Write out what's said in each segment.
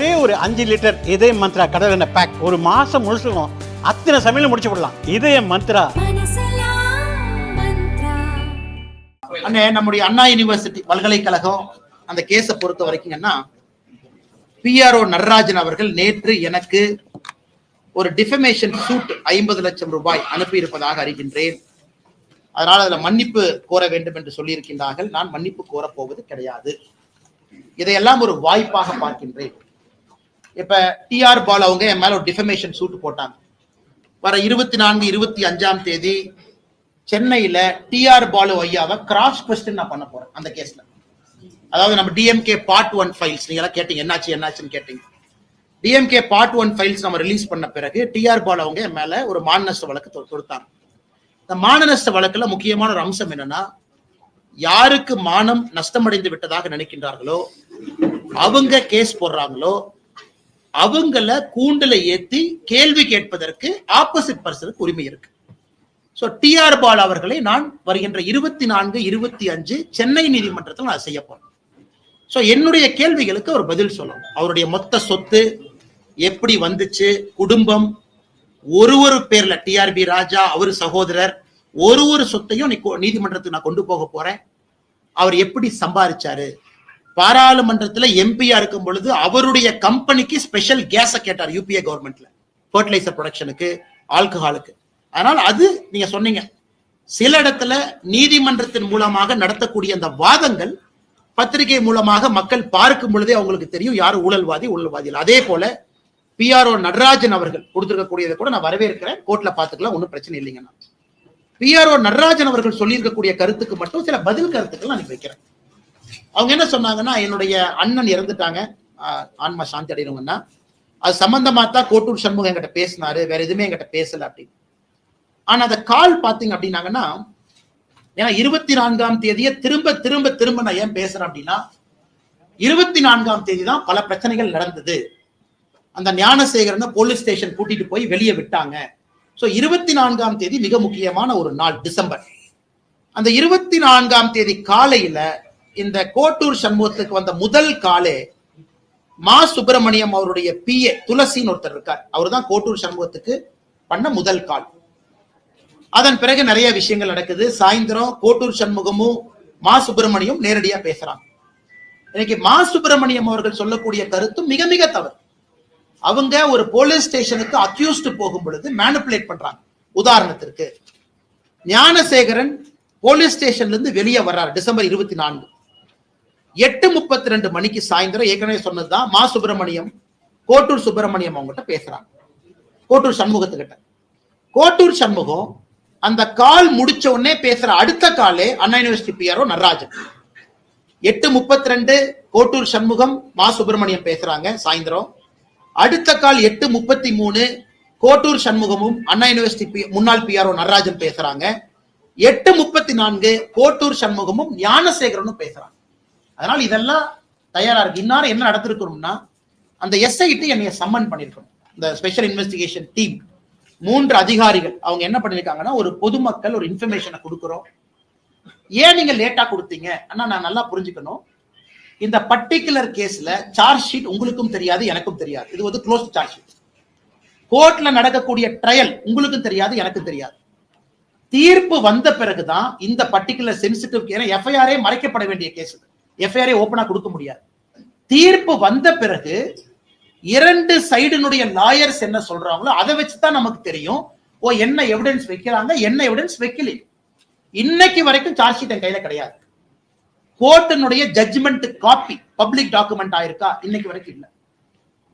ஒரே ஒரு அஞ்சு லிட்டர் இதய மந்த்ரா கடல் எண்ணெய் பேக் ஒரு மாசம் முழுசுக்கும் அத்தனை சமையலும் முடிச்சு விடலாம். இதய மந்த்ரா. அண்ணே நம்முடைய அண்ணா யூனிவர்சிட்டி பல்கலைக்கழகம் அந்த கேஸை பொறுத்த வரைக்குங்கன்னா பிஆர்ஓ நடராஜன் அவர்கள் நேற்று எனக்கு ஒரு டிஃபமேஷன் சூட் ஐம்பது லட்சம் ரூபாய் அனுப்பி இருப்பதாக அறிகின்றேன். அதனால் அதுல மன்னிப்பு கோர வேண்டும் என்று சொல்லியிருக்கின்றார்கள். நான் மன்னிப்பு கோரப் போவது கிடையாது. இதையெல்லாம் ஒரு வாய்ப்பாக பார்க்கின்றேன். இப்ப டிஆர் பால் அவங்க என் மேல ஒரு டிஃபமேஷன் சூட் போட்டாங்க. வர இருபத்தி நான்கு இருபத்தி அஞ்சாம் தேதி சென்னையில டிஆர் பாலு ஐயாவை கிராஸ் கொஸ்டின் நான் பண்ண போறேன் அந்த கேஸ்ல அதாவது நம்ம டிஎம்கே பார்ட் ஒன் ஃபைல்ஸ் நீங்க எல்லாம் கேட்டீங்க என்னாச்சு என்னாச்சுன்னு கேட்டீங்க. டிஎம்கே பார்ட் ஒன் ஃபைல்ஸ் நம்ம ரிலீஸ் பண்ண பிறகு டிஆர் பாலு அவங்க என் மேல ஒரு மானநஷ்ட வழக்கு தொ- இந்த மானநஷ்ட வழக்குல முக்கியமான ஒரு அம்சம் என்னன்னா யாருக்கு மானம் நஷ்டமடைந்து விட்டதாக நினைக்கின்றார்களோ அவங்க கேஸ் போடுறாங்களோ அவங்கள கூண்டுல ஏத்தி கேள்வி கேட்பதற்கு ஆப்போசிட் பர்சனுக்கு உரிமை இருக்கு. சோ டிஆர் பால் அவர்களை நான் வருகின்ற இருபத்தி நான்கு இருபத்தி அஞ்சு சென்னை நீதிமன்றத்தில் நான் செய்ய போறேன். சோ என்னுடைய கேள்விகளுக்கு அவர் பதில் சொல்லணும். அவருடைய மொத்த சொத்து எப்படி வந்துச்சு குடும்பம் ஒரு ஒரு பேர்ல டிஆர்பி ராஜா அவர் சகோதரர் ஒரு ஒரு சொத்தையும் நீ கொ- நீதிமன்றத்துக்கு நான் கொண்டு போக போறேன். அவர் எப்படி சம்பாதிச்சாரு பாராளுமன்றத்துல எம்பியா இருக்கும் பொழுது அவருடைய கம்பெனிக்கு ஸ்பெஷல் கேஸ கேட்டார் யூபிஏ கவர்மெண்ட்ல ஃபர்டிலைசர் ப்ரொடக்ஷனுக்கு ஆல்கஹாலுக்கு அதனால் அது நீங்க சொன்னீங்க. சில இடத்துல நீதிமன்றத்தின் மூலமாக நடத்தக்கூடிய அந்த வாதங்கள் பத்திரிகை மூலமாக மக்கள் பார்க்கும் பொழுதே அவங்களுக்கு தெரியும் யார் ஊழல்வாதி ஊழல்வாதி அதே போல பிஆர்ஓ நடராஜன் அவர்கள் கொடுத்திருக்கக்கூடியதை கூட நான் வரவேற்கிறேன். கோர்ட்ல பாத்துக்கலாம் ஒன்றும் பிரச்சனை இல்லைங்க. இல்லைங்கண்ணா பிஆர்ஓ நடராஜன் அவர்கள் சொல்லியிருக்கக்கூடிய கருத்துக்கு மட்டும் சில பதில் கருத்துக்கள் நான் வைக்கிறேன். அவங்க என்ன சொன்னாங்கன்னா என்னுடைய அண்ணன் இறந்துட்டாங்க. ஆன்மா சாந்தி அடையணுங்கன்னா அது சம்பந்தமா தான் கோட்டூர் சண்முகம் என்கிட்ட பேசினாரு. வேற எதுவுமே என்கிட்ட பேசல அப்படின்னு. ஆனா அந்த கால் பாத்தீங்க அப்படின்னாங்கன்னா ஏன்னா இருபத்தி நான்காம் தேதியை திரும்ப திரும்ப திரும்ப நான் ஏன் பேசுறேன் அப்படின்னா இருபத்தி நான்காம் தேதி தான் பல பிரச்சனைகள் நடந்தது. அந்த ஞானசேகரனை போலீஸ் ஸ்டேஷன் கூட்டிட்டு போய் வெளியே விட்டாங்க. ஸோ இருபத்தி நான்காம் தேதி மிக முக்கியமான ஒரு நாள் டிசம்பர். அந்த இருபத்தி நான்காம் தேதி காலையில இந்த கோட்டூர் சண்முகத்துக்கு வந்த முதல் காலே மா சுப்பிரமணியம் அவருடைய பிஏ துளசின்னு ஒருத்தர் இருக்கார். அவர் தான் கோட்டூர் சண்முகத்துக்கு பண்ண முதல் கால். அதன் பிறகு நிறைய விஷயங்கள் நடக்குது. சாயந்தரம் கோட்டூர் சண்முகமும் மா சுப்பிரமணியம் நேரடியா பேசுறாங்க. இன்னைக்கு மா சுப்பிரமணியம் அவர்கள் சொல்லக்கூடிய கருத்தும் மிக மிக தவறு. அவங்க ஒரு போலீஸ் ஸ்டேஷனுக்கு அக்யூஸ்டு போகும் பொழுது மேனிப்புலேட் பண்றாங்க. உதாரணத்திற்கு ஞானசேகரன் போலீஸ் ஸ்டேஷன்ல இருந்து வெளியே வர்றாரு டிசம்பர் இருபத்தி நான்கு. எட்டு முப்பத்தி ரெண்டு மணிக்கு சாயந்தரம் ஏற்கனவே சொன்னதுதான் மா சுப்பிரமணியம் கோட்டூர் சுப்பிரமணியம் அவங்ககிட்ட பேசுறாங்க. கோட்டூர் சண்முகத்துக்கிட்ட. கோட்டூர் சண்முகம் அந்த கால் முடிச்ச உடனே பேசுற அடுத்த காலே அண்ணா யூனிவர்சிட்டி பிஆர்ஓ நடராஜன். எட்டு முப்பத்தி ரெண்டு கோட்டூர் சண்முகம் மா சுப்பிரமணியம் பேசுறாங்க சாயந்தரம். அடுத்த கால் எட்டு முப்பத்தி மூணு கோட்டூர் சண்முகமும் அண்ணா யூனிவர்சிட்டி பி- முன்னாள் பிஆர்ஓ நடராஜன் பேசுறாங்க. எட்டு முப்பத்தி நான்கு கோட்டூர் சண்முகமும் ஞானசேகரனும் பேசுறாங்க. அதனால இதெல்லாம் தயாரா இருக்கு. இன்னாரம் என்ன நடந்திருக்கணும்னா அந்த எஸ்ஐடி என்னைய சம்மன் பண்ணிருக்கணும். இந்த ஸ்பெஷல் இன்வெஸ்டிகேஷன் டீம் மூன்று அதிகாரிகள் அவங்க என்ன பண்ணிருக்காங்கன்னா ஒரு பொதுமக்கள் ஒரு இன்ஃபர்மேஷனை கொடுக்குறோம். ஏன் நீங்க லேட்டா கொடுத்தீங்க? ஆனா நான் நல்லா புரிஞ்சுக்கணும். இந்த பர்டிகுலர் கேஸ்ல சார்ஜ் ஷீட் உங்களுக்கும் தெரியாது எனக்கும் தெரியாது. இது வந்து க்ளோஸ் சார்ஜ் ஷீட் கோர்ட்ல நடக்கக்கூடிய ட்ரையல் உங்களுக்கும் தெரியாது எனக்கும் தெரியாது. தீர்ப்பு வந்த பிறகுதான் இந்த பர்டிகுலர் சென்சிட்டிவ் ஏன்னா எஃப்ஐஆரே மறைக்கப்பட வேண்டிய கேஸ் எஃப்ஐஆரை ஓப்பனா கொடுக்க முடியாது. தீர்ப்பு வந்த பிறகு இரண்டு சைடுனுடைய லாயர்ஸ் என்ன சொல்றாங்களோ அதை வச்சுதான் நமக்கு தெரியும். ஓ என்ன எவிடன்ஸ் வைக்கிறாங்க என்ன எவிடன்ஸ் வைக்கல. இன்னைக்கு வரைக்கும் சார்ஜ் ஷீட் என் கையில கிடையாது. கோர்ட்டினுடைய ஜட்ஜ்மெண்ட் காப்பி பப்ளிக் டாக்குமெண்ட் ஆயிருக்கா? இன்னைக்கு வரைக்கும் இல்லை.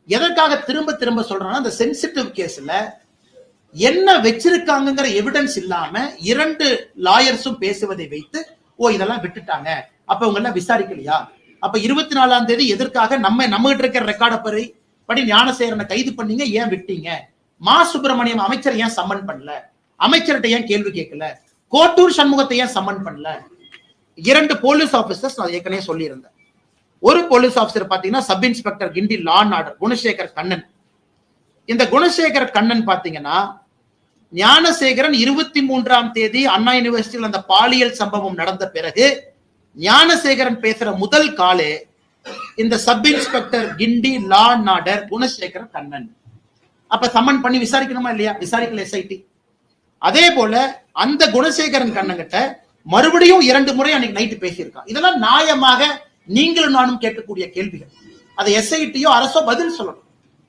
எதற்காக திரும்ப திரும்ப சொல்றேன்னா அந்த சென்சிட்டிவ் கேஸ்ல என்ன வச்சிருக்காங்கிற எவிடன்ஸ் இல்லாம இரண்டு லாயர்ஸும் பேசுவதை வைத்து ஓ இதெல்லாம் விட்டுட்டாங்க. அப்ப அவங்க எல்லாம் விசாரிக்கலையா? அப்ப இருபத்தி நாலாம் தேதி எதற்காக நம்ம நம்ம கிட்ட இருக்கிற ரெக்கார்ட படி படி ஞானசேகரனை கைது பண்ணீங்க ஏன் விட்டீங்க? மா சுப்பிரமணியம் அமைச்சர் ஏன் சம்மன் பண்ணல? அமைச்சர்கிட்ட ஏன் கேள்வி கேட்கல? கோட்டூர் சண்முகத்தை ஏன் சம்மன் பண்ணல? இரண்டு போலீஸ் ஆபீசர்ஸ் நான் ஏற்கனவே சொல்லியிருந்தேன். ஒரு போலீஸ் ஆபீசர் பாத்தீங்கன்னா sub inspector Guindy law and order Gunasekar Kannan. இந்த குணசேகர் கண்ணன் பாத்தீங்கன்னா ஞானசேகரன் இருபத்தி மூன்றாம் தேதி அண்ணா யூனிவர்சிட்டியில் அந்த பாலியல் சம்பவம் நடந்த பிறகு ஞானசேகரன் பேசுற முதல் காலே இந்த சப் இன்ஸ்பெக்டர் கிண்டி லா நாடர் குணசேகர கண்ணன். அப்ப சம்மன் பண்ணி விசாரிக்கணுமா இல்லையா? விசாரிக்கல எஸ்ஐடி அதே போல அந்த குணசேகரன் கண்ணங்கிட்ட மறுபடியும் இரண்டு முறை அன்னைக்கு நைட்டு பேசியிருக்கான். இதெல்லாம் நியாயமாக நீங்களும் நானும் கேட்கக்கூடிய கேள்விகள். அதை எஸ்ஐடியோ அரசோ பதில் சொல்லணும்.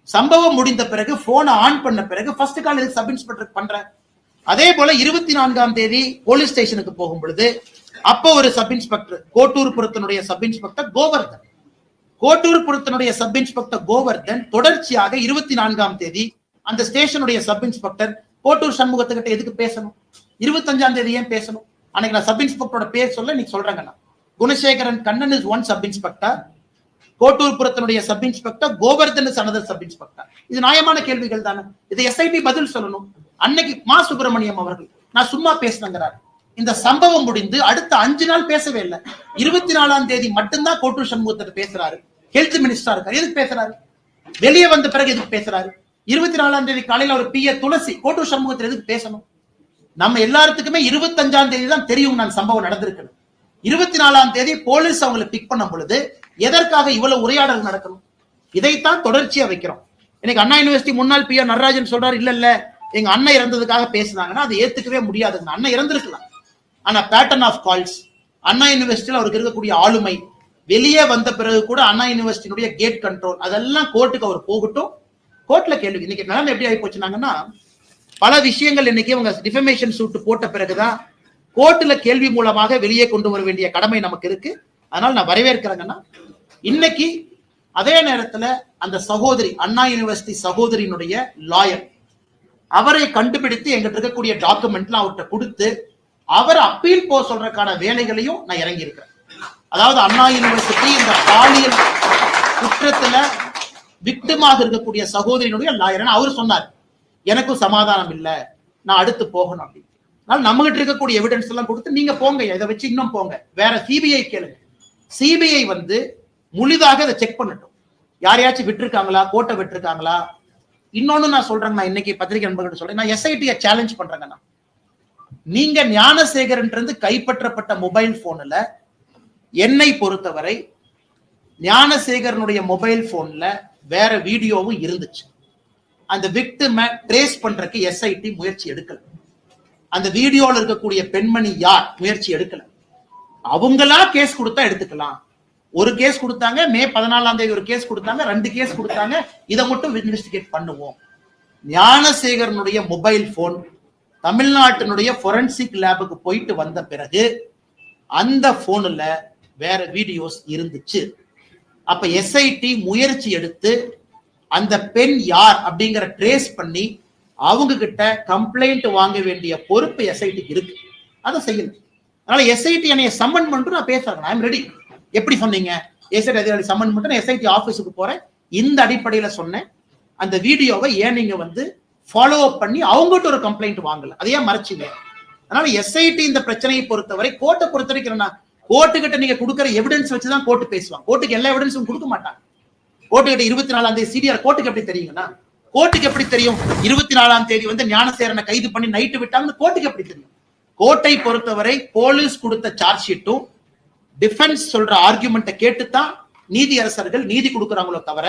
சம்பவம் முடிந்த பிறகு போனை ஆன் பண்ண பிறகு ஃபர்ஸ்ட் கால் சப் இன்ஸ்பெக்டர் பண்ற? அதே போல இருபத்தி நான்காம் தேதி போலீஸ் ஸ்டேஷனுக்கு போகும் பொழுது அப்போ ஒரு சப் இன்ஸ்பெக்டர் கோட்டூர் புறத்தினுடைய சப் இன்ஸ்பெக்டர் கோவர்தன். கோட்டூர் புறத்தினுடைய சப் இன்ஸ்பெக்டர் கோவர்தன் தொடர்ச்சியாக இருபத்தி நான்காம் தேதி அந்த ஸ்டேஷனுடைய சப் இன்ஸ்பெக்டர் கோட்டூர் சண்முகத்துக்கிட்ட எதுக்கு பேசணும்? இருபத்தஞ்சாம் தேதி ஏன் பேசணும்? அன்னைக்கு நான் சப் இன்ஸ்பெக்டரோட பேர் சொல்ல இன்னைக்கு சொல்றாங்கண்ணா நான். Gunasekaran Kannan is one sub inspector Kottur புறத்தினுடைய sub inspector Govardhan is another sub inspector இது நியாயமான கேள்விகள் தானே. இது எஸ்ஐபி பதில் சொல்லணும். அன்னைக்கு மா சுப்பிரமணியம் அவர்கள். நான் சும்மா பேசினங்கிறார். இந்த சம்பவம் முடிந்து அடுத்த அஞ்சு நாள் பேசவே இல்லை. இருபத்தி நாலாம் தேதி மட்டும்தான் கோட்டூர் சண்முகத்திட்ட பேசுறாரு. ஹெல்த் மினிஸ்டரா இருக்காரு. எதுக்கு பேசுறாரு? வெளியே வந்த பிறகு எதுக்கு பேசுறாரு? இருபத்தி நாலாம் தேதி காலையில ஒரு பி துளசி கோட்டூர் சண்முகத்தில் எதுக்கு பேசணும்? நம்ம எல்லாத்துக்குமே இருபத்தஞ்சாம் தேதி தான் தெரியும் நான் சம்பவம் நடந்திருக்கணும் இருபத்தி நாலாம் தேதி போலீஸ் அவங்களை பிக் பண்ணும் பொழுது எதற்காக இவ்வளவு உரையாடல் நடக்கணும்? இதைத்தான் தொடர்ச்சியா வைக்கிறோம். இன்னைக்கு அண்ணா யூனிவர்சிட்டி முன்னாள் பி ஆர் நடராஜன் சொல்றாரு இல்ல இல்ல எங்க அண்ணன் இறந்ததுக்காக பேசுனாங்கன்னா அதை ஏத்துக்கவே முடியாதுங்க. அண்ணன் இறந்திருக்கலாம். ஆனா பேட்டர்ன் ஆஃப் கால்ஸ் அண்ணா யூனிவர்சிட்டியில் அவருக்கு இருக்கக்கூடிய ஆளுமை. வெளியே வந்த பிறகு கூட அண்ணா யூனிவர்சிட்டியினுடைய கேட் கண்ட்ரோல் அதெல்லாம் கோர்ட்டுக்கு அவர் போகட்டும். கோர்ட்ல கேள்வி. இன்னைக்கு நிலைமை எப்படி ஆகி போச்சுனாங்கன்னா பல விஷயங்கள் இன்னைக்கு அவங்க டிஃபமேஷன் சூட்டு போட்ட பிறகுதான் கோர்ட்டில் கேள்வி மூலமாக வெளியே கொண்டு வர வேண்டிய கடமை நமக்கு இருக்கு. அதனால நான் வரவேற்கிறேங்கன்னா இன்னைக்கு அதே நேரத்துல அந்த சகோதரி அண்ணா யூனிவர்சிட்டி சகோதரியினுடைய லாயர் அவரை கண்டுபிடித்து எங்கிட்ட இருக்கக்கூடிய டாக்குமெண்ட்லாம் அவர்கிட்ட கொடுத்து அவர் அப்பீல் போக சொல்றதுக்கான வேலைகளையும் நான் இறங்கி இருக்கிறேன் அதாவது அண்ணா யூனிவர்சிட்டி இந்த பாலியல் குற்றத்துல விக்டிமாக இருக்கக்கூடிய சகோதரியினுடைய லாயரன் அவர் சொன்னார் எனக்கும் சமாதானம் இல்லை நான் அடுத்து போகணும் அப்படின்னு. அதனால நம்மகிட்ட இருக்கக்கூடிய எவிடன்ஸ் எல்லாம் கொடுத்து நீங்க போங்க இதை வச்சு இன்னும் போங்க. வேற சிபிஐ கேளுங்க. சிபிஐ வந்து முழுதாக இதை செக் பண்ணட்டும். யாரையாச்சும் விட்டுருக்காங்களா? கோட்டை விட்டுருக்காங்களா? இன்னொன்னு நான் சொல்றேன் நான் இன்னைக்கு பத்திரிகை நண்பர்கள் சொல்றேன். நான் எஸ்ஐடியை சேலஞ்ச் பண்றேங்க நான் நீங்க ஞானசேகரன்றது கைப்பற்றப்பட்ட மொபைல் போன்ல என்னை பொறுத்தவரை ஞானசேகரனுடைய மொபைல் போன்ல வேற வீடியோவும் இருந்துச்சு. அந்த விக்டிமை ட்ரேஸ் பண்றதுக்கு எஸ்ஐடி முயற்சி எடுக்கல. அந்த வீடியோல இருக்கக்கூடிய பெண்மணி யார்? முயற்சி எடுக்கல. அவங்களா கேஸ் கொடுத்தா எடுத்துக்கலாம். ஒரு கேஸ் கொடுத்தாங்க மே பதினாலாம் தேதி ஒரு கேஸ் கொடுத்தாங்க ரெண்டு கேஸ் கொடுத்தாங்க இதை மட்டும் இன்வெஸ்டிகேட் பண்ணுவோம். ஞானசேகரனுடைய மொபைல் போன் தமிழ்நாட்டினுடைய ஃபொரன்சிக் லேபுக்கு போயிட்டு வந்த பிறகு அந்த போன்ல வேற வீடியோஸ் இருந்துச்சு. அப்ப எஸ்ஐடி முயற்சி எடுத்து அந்த பெண் யார் அப்படிங்கிற ட்ரேஸ் பண்ணி அவங்க கிட்ட கம்ப்ளைண்ட் வாங்க வேண்டிய பொறுப்பு எஸ்ஐடிக்கு இருக்கு. அதை செய்யணும். அதனால எஸ்ஐடி என்னைய சம்மன் பண்ணிட்டு நான் பேசுறேன். ஐம் ரெடி எப்படி சொன்னீங்க? எஸ்ஐடி அதிகாரி சம்மன் பண்ணிட்டு நான் எஸ்ஐடி ஆஃபீஸுக்கு போறேன். இந்த அடிப்படையில சொன்னேன். அந்த வீடியோவை ஏன் நீங்க வந்து ஃபாலோ அப் பண்ணி அவங்ககிட்ட ஒரு கம்ப்ளைண்ட் வாங்கல. அதையே மறைச்சிங்க? அதனால எஸ்ஐடி இந்த பிரச்சனையை பொறுத்தவரை கோர்ட்டை பொறுத்த வரைக்கும் கோர்ட்டு கிட்ட நீங்க கொடுக்குற எவிடன்ஸ் வச்சுதான் கோர்ட்டு பேசுவாங்க. கோர்ட்டுக்கு எல்லா எவிடன்ஸும் கொடுக்க மாட்டாங்க. கோர்ட்டு கிட்ட இருபத்தி நாலாம் தேதி சிடிஆர் கோர்ட்டுக்கு எப்படி தெரியுங்கன்னா கோர்ட்டுக்கு எப்படி தெரியும்? இருபத்தி நாலாம் தேதி வந்து ஞானசேரனை கைது பண்ணி நைட்டு விட்டாங்கன்னு கோர்ட்டுக்கு எப்படி தெரியும்? கோர்ட்டை பொறுத்தவரை போலீஸ் கொடுத்த சார்ஜ் ஷீட்டும் டிஃபென்ஸ் சொல்ற ஆர்குமெண்ட்டை கேட்டுத்தான் நீதியரசர்கள் நீதி கொடுக்குறாங்களோ தவிர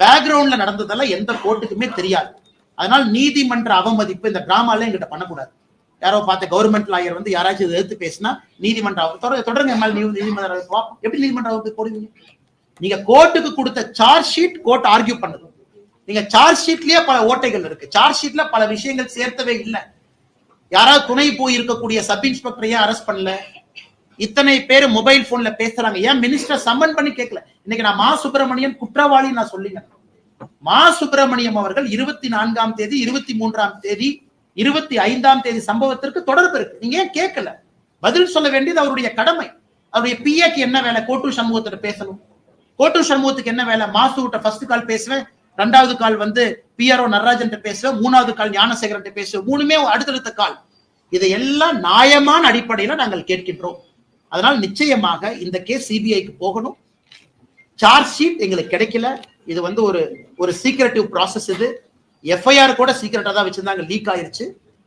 பேக்ரவுண்ட்ல நடந்ததெல்லாம் எந்த கோர்ட்டுக்குமே தெரியாது. அதனால் நீதிமன்ற அவமதிப்பு இந்த டிராமால எங்கிட்ட பண்ணக்கூடாது. யாரோ பார்த்த கவர்மெண்ட் லாயர் வந்து யாராச்சும் எதிர்த்து பேசினா நீதிமன்ற அவ- தொடர் தொடருங்க எம்எல் நீதிமன்ற எப்படி நீதிமன்ற அவமதிப்பு போடுவீங்க? நீங்க கோர்ட்டுக்கு கொடுத்த சார்ஜ் ஷீட் கோர்ட் ஆர்கியூ பண்ணுது. நீங்க சார்ஜ் ஷீட்லயே பல ஓட்டைகள் இருக்கு. சார்ஜ் ஷீட்ல பல விஷயங்கள் சேர்த்தவே இல்லை. யாராவது துணை போய் இருக்கக்கூடிய சப் இன்ஸ்பெக்டர் ஏன் அரெஸ்ட் பண்ணல? இத்தனை பேர் மொபைல் போன்ல பேசுறாங்க. ஏன் மினிஸ்டர் சம்மன் பண்ணி கேட்கல இன்னைக்கு நான் மா சுப்பிரமணியன் குற்றவாளி நான் சொல்லிங்க மா சுப்பிரமணியம் அவர்கள் இருபத்தி நான்காம் தேதி இருபத்தி மூன்றாம் தேதி இருபத்தி ஐந்தாம் தேதி சம்பவத்திற்கு தொடர்பு இருக்கு. நீங்க ஏன் கேட்கல? பதில் சொல்ல வேண்டியது அவருடைய கடமை. அவருடைய பிஏக்கு என்ன வேலை? கோட்டூர் சமூகத்திட்ட பேசணும். கோட்டூர் சமூகத்துக்கு என்ன வேலை? மாசுகிட்ட ஃபர்ஸ்ட் கால் பேசுவேன். ரெண்டாவது கால் வந்து பிஆர்ஓ நடராஜன் பேசுவேன். மூணாவது கால் ஞானசேகரன் பேசுவேன். மூணுமே அடுத்தடுத்த கால். இதையெல்லாம் நியாயமான அடிப்படையில நாங்கள் கேட்கின்றோம். அதனால் நிச்சயமாக இந்த கேஸ் சிபிஐக்கு போகணும். சார்ஜ் ஷீட் எங்களுக்கு கிடைக்கல. இது வந்து ஒரு ஒரு சீக்ரெட்டிவ் ப்ராசஸ் இது. எஃப்ஐஆர் கூட சீக்கிரட்டா தான் வச்சிருந்தாங்க லீக் ஆயிருச்சு.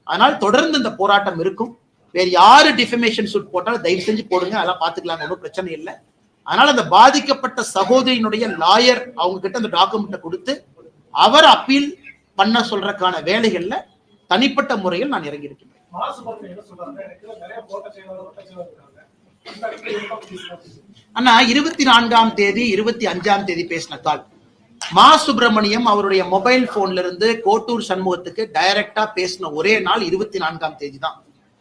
அதனால் தொடர்ந்து இந்த போராட்டம் இருக்கும். வேற யாரு டிஃபமேஷன் சூட் போட்டாலும் தயவு செஞ்சு போடுங்க அதெல்லாம் பாத்துக்கலாம் ஒன்றும் பிரச்சனை இல்லை. அதனால அந்த பாதிக்கப்பட்ட சகோதரியினுடைய லாயர் அவங்க கிட்ட அந்த டாக்குமெண்ட்டை கொடுத்து அவர் அப்பீல் பண்ண சொல்றதுக்கான வேலைகள்ல தனிப்பட்ட முறையில் நான் இறங்கி இருக்கேன் அண்ணா இருபத்தி நான்காம் தேதி இருபத்தி அஞ்சாம் தேதி பேசின மா சுப்பிரமணியம் அவருடைய மொபைல் போன்ல இருந்து கோட்டூர் சண்முகத்துக்கு டைரக்டா பேசின ஒரே நாள் இருபத்தி நான்காம் தேதி தான்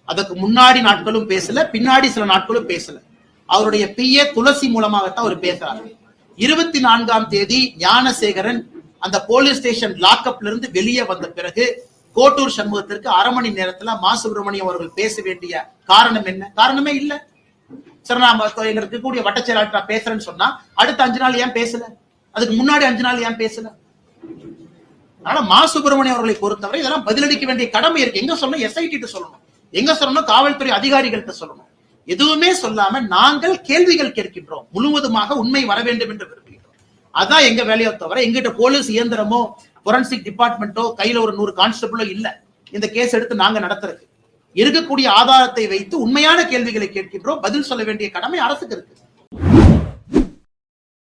அதுக்கு முன்னாடி நாட்களும் பேசல பின்னாடி சில நாட்களும் பேசல. அவருடைய பிஏ துளசி மூலமாகத்தான் அவர் பேசுறாரு. இருபத்தி நான்காம் தேதி ஞானசேகரன் அந்த போலீஸ் ஸ்டேஷன் லாக்அப்ல இருந்து வெளியே வந்த பிறகு கோட்டூர் சண்முகத்திற்கு அரை மணி நேரத்துல மா சுப்பிரமணியம் அவர்கள் பேச வேண்டிய காரணம் என்ன? காரணமே இல்ல. சரி நான் எங்க இருக்கக்கூடிய வட்டச்செயலாளர் பேசுறேன்னு சொன்னா அடுத்த அஞ்சு நாள் ஏன் பேசல? அதுக்கு முன்னாடி அஞ்சு நாள் ஏன் பேசல? அதனால மா சுப்பிரமணியம் அவர்களை பொறுத்தவரை இதெல்லாம் பதிலளிக்க வேண்டிய கடமை இருக்கு. எங்க சொல்லணும்? எஸ்ஐடி சொல்லணும். எங்க சொல்லணும்? காவல்துறை அதிகாரிகள்கிட்ட சொல்லணும். எதுவுமே சொல்லாம நாங்கள் கேள்விகள் கேட்கின்றோம். முழுவதுமாக உண்மை வர வேண்டும் என்று விரும்புகிறோம். அதான் எங்க வேலையோ தவிர எங்கிட்ட போலீஸ் இயந்திரமோ பொரன்சிக் டிபார்ட்மெண்ட்டோ கையில ஒரு நூறு கான்ஸ்டபிளோ இல்ல. இந்த கேஸ் எடுத்து நாங்க நடத்துறது இருக்கக்கூடிய ஆதாரத்தை வைத்து உண்மையான கேள்விகளை கேட்கின்றோம். பதில் சொல்ல வேண்டிய கடமை அரசுக்கு இருக்கு.